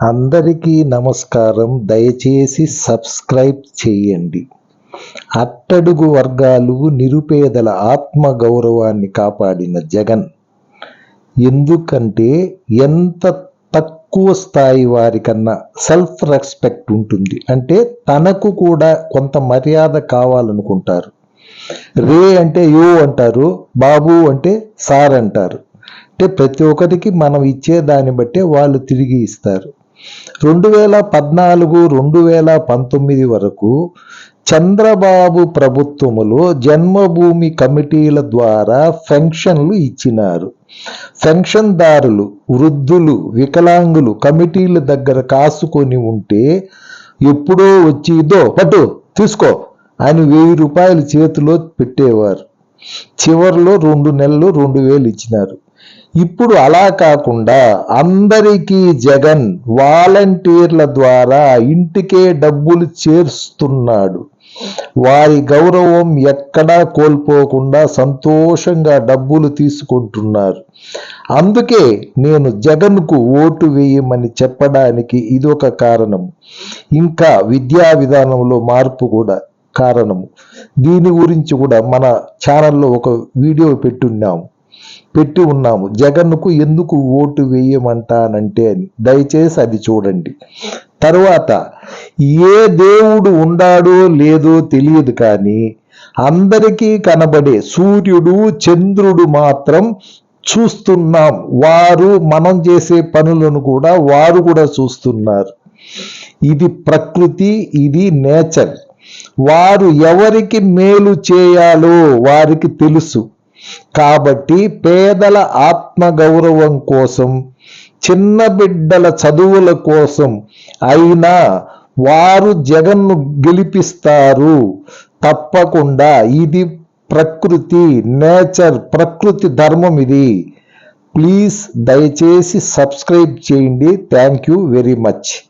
అందరికీ నమస్కారం. దయచేసి సబ్స్క్రైబ్ చేయండి. అట్టడుగు వర్గాలు నిరుపేదల ఆత్మ గౌరవాన్ని కాపాడిన జగన్. ఎందుకంటే ఎంత తక్కువ స్థాయి వారికన్నా సెల్ఫ్ రెస్పెక్ట్ ఉంటుంది. అంటే తనకు కూడా కొంత మర్యాద కావాలనుకుంటారు. రే అంటే యో అంటారు బాబు అంటే సార్ అంటారు. అంటే ప్రతి ఒక్కరికి మనం ఇచ్చే దాన్ని బట్టే వాళ్ళు తిరిగి ఇస్తారు. రెండు వేల పద్నాలుగు రెండు వేల పంతొమ్మిది వరకు చంద్రబాబు ప్రభుత్వములో జన్మభూమి కమిటీల ద్వారా పెన్షన్లు ఇచ్చినారు. పెన్షన్దారులు వృద్ధులు వికలాంగులు కమిటీల దగ్గర కాసుకొని ఉంటే ఎప్పుడో వచ్చిదో పట్టు తీసుకో అని వెయ్యి రూపాయలు చేతిలో పెట్టేవారు. చివరిలో రెండు నెలలు రెండు వేలు ఇచ్చినారు. ఇప్పుడు అలా కాకుండా అందరికీ జగన్ వాలంటీర్ల ద్వారా ఇంటికే డబ్బులు చేరుస్తున్నాడు. వారి గౌరవం ఎక్కడా కోల్పోకుండా సంతోషంగా డబ్బులు తీసుకుంటున్నారు. అందుకే నేను జగన్కు ఓటు వేయమని చెప్పడానికి ఇదొక కారణం. ఇంకా విద్యా విధానంలో మార్పు కూడా కారణము దీని గురించి కూడా మన ఛానల్లో ఒక వీడియో పెట్టున్నాము పెట్టి ఉన్నాము. జగన్కు ఎందుకు ఓటు వేయమంటానంటే అని. దయచేసి అది చూడండి. తరువాత ఏ దేవుడు ఉండాడో లేదో తెలియదు కానీ అందరికీ కనబడే సూర్యుడు చంద్రుడు మాత్రం చూస్తున్నాం. వారు మనం చేసే పనులను కూడా వారు కూడా చూస్తున్నారు. ఇది ప్రకృతి ఇది నేచర్. వారు ఎవరికి మేలు చేయాలో వారికి తెలుసు. కాబట్టి పేదల ఆత్మగౌరవం కోసం చిన్న బిడ్డల చదువుల కోసం అయినా వారు జగన్ను గెలిపిస్తారు. తప్పకుండా ఇది ప్రకృతి నేచర్ ప్రకృతి ధర్మం ఇది. ప్లీజ్ దయచేసి సబ్స్క్రైబ్ చేయండి. Thank you very much.